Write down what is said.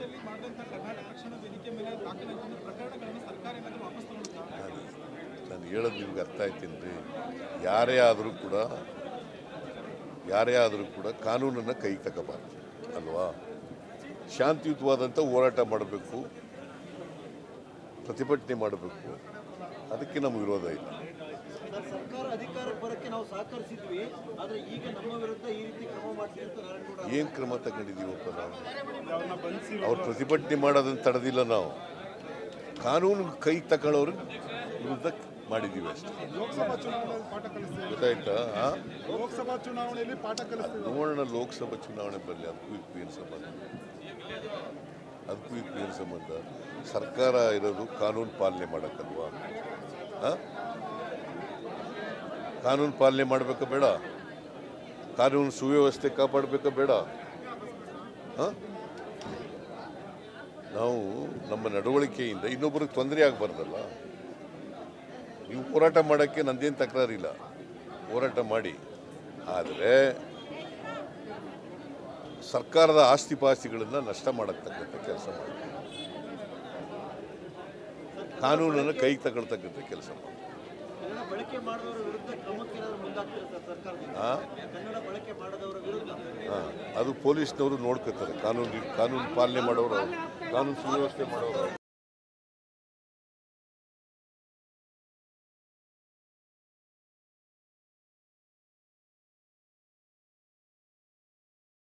ಲಿಸ್ಟಲ್ಲಿ ಮಾಡಿದಂಥ ಕರ್ನಾಟಕ ರಕ್ಷಣಾ ವೇದಿಕೆ ಮೇಲೆ ದಾಖಲಾಗಿದ್ದ ಪ್ರಕರಣಗಳನ್ನು ಸರ್ಕಾರ ಏನಾದರೂ ವಾಪಸ್ ತಗೊಳ್ಳುತ್ತಾ ನಾನು ಹೇಳೋದು ನಿಮ್ಗೆ ಅರ್ಥ ಆಯ್ತೀನಿ ರೀ ಯಾರೇ ಆದರೂ ಕೂಡ, ಯಾರೇ ಆದರೂ ಕೂಡ ಕಾನೂನನ್ನು ಕೈ ತಗೋಬಾರ್ದು, ಅಲ್ವಾ? ಶಾಂತಿಯುತವಾದಂಥ ಹೋರಾಟ ಮಾಡಬೇಕು, ಪ್ರತಿಭಟನೆ ಮಾಡಬೇಕು. ಅದಕ್ಕೆ ನಮ್ಗೆ ವಿರೋಧ ಇಲ್ಲ. ಅಧಿಕಾರಕ್ಕೆ ಬರೋಕ್ಕೆ ನಾವು ಸಹಕರಿಸಿದ್ವಿ ಆದ್ರೆ ಈಗ ನಮ್ಮ ವಿರುದ್ಧ ಈ ರೀತಿ ಕ್ರಮ ಮಾಡ್ತೀವಿ ಅಂತ ನಾರಾಯಣಗೌಡ ಏನು ಕ್ರಮ ತಗೊಂಡಿದ್ದೀವಪ್ಪ ನಾವು? ಅವ್ರು ಪ್ರತಿಭಟನೆ ಮಾಡೋದನ್ನು ತಡೆದಿಲ್ಲ ನಾವು. ಕಾನೂನು ಕೈ ತಗೊಳ್ಳೋರು ವಿರುದ್ಧ ಮಾಡಿದ್ದೀವಿ ಅಷ್ಟೇ. ಗೊತ್ತಾಯ್ತಾ? ಲೋಕಸಭಾ ಚುನಾವಣೆಯಲ್ಲಿ ಪಾಠ ನೋಡೋಣ ಲೋಕಸಭಾ ಚುನಾವಣೆ ಬರಲಿ ಅದಕ್ಕೂ ಇದಕ್ಕೂ ಏನು ಸಂಬಂಧ. ಅದಕ್ಕೂ ಇದಕ್ಕೂ ಏನು ಸಂಬಂಧ. ಸರ್ಕಾರ ಇರೋದು ಕಾನೂನು ಪಾಲನೆ ಮಾಡೋಕ್ಕಲ್ವಾ? ಆ? ಕಾನೂನು ಪಾಲನೆ ಮಾಡಬೇಕು ಬೇಡ. ಕಾನೂನು ಸುವ್ಯವಸ್ಥೆ ಕಾಪಾಡಬೇಕು ಬೇಡ. ಹಾಂ? ನಾವು ನಮ್ಮ ನಡವಳಿಕೆಯಿಂದ ಇನ್ನೊಬ್ಬರಿಗೆ ತೊಂದರೆ ಆಗಬಾರ್ದಲ್ಲ. ನೀವು ಹೋರಾಟ ಮಾಡೋಕ್ಕೆ ನಂದೇನು ತಕರಾರಿಲ್ಲ. ಹೋರಾಟ ಮಾಡಿ. ಆದರೆ ಸರ್ಕಾರದ ಆಸ್ತಿ ಪಾಸ್ತಿಗಳನ್ನು ನಷ್ಟ ಮಾಡತಕ್ಕಂಥ ಕೆಲಸ ಮಾಡಿ. ಕಾನೂನನ್ನು ಕೈಗೆ ತಗೊಳ್ತಕ್ಕಂಥ ಕೆಲಸ ಮಾಡಿ. ಬಳಕೆ ಮಾಡಿದವರ ವಿರುದ್ಧ ಕ್ರಮಕ್ಕೆ ಸರ್ಕಾರದಿಂದ? ಕನ್ನಡ ಬಳಕೆ ಮಾಡದವರ ವಿರುದ್ಧ. ಅದು ಪೊಲೀಸ್ನವರು ನೋಡ್ಕೋತಾರೆ. ಕಾನೂನು ಕಾನೂನು ಪಾಲನೆ ಮಾಡೋರು ಕಾನೂನು ಸುವ್ಯವಸ್ಥೆ ಮಾಡೋರು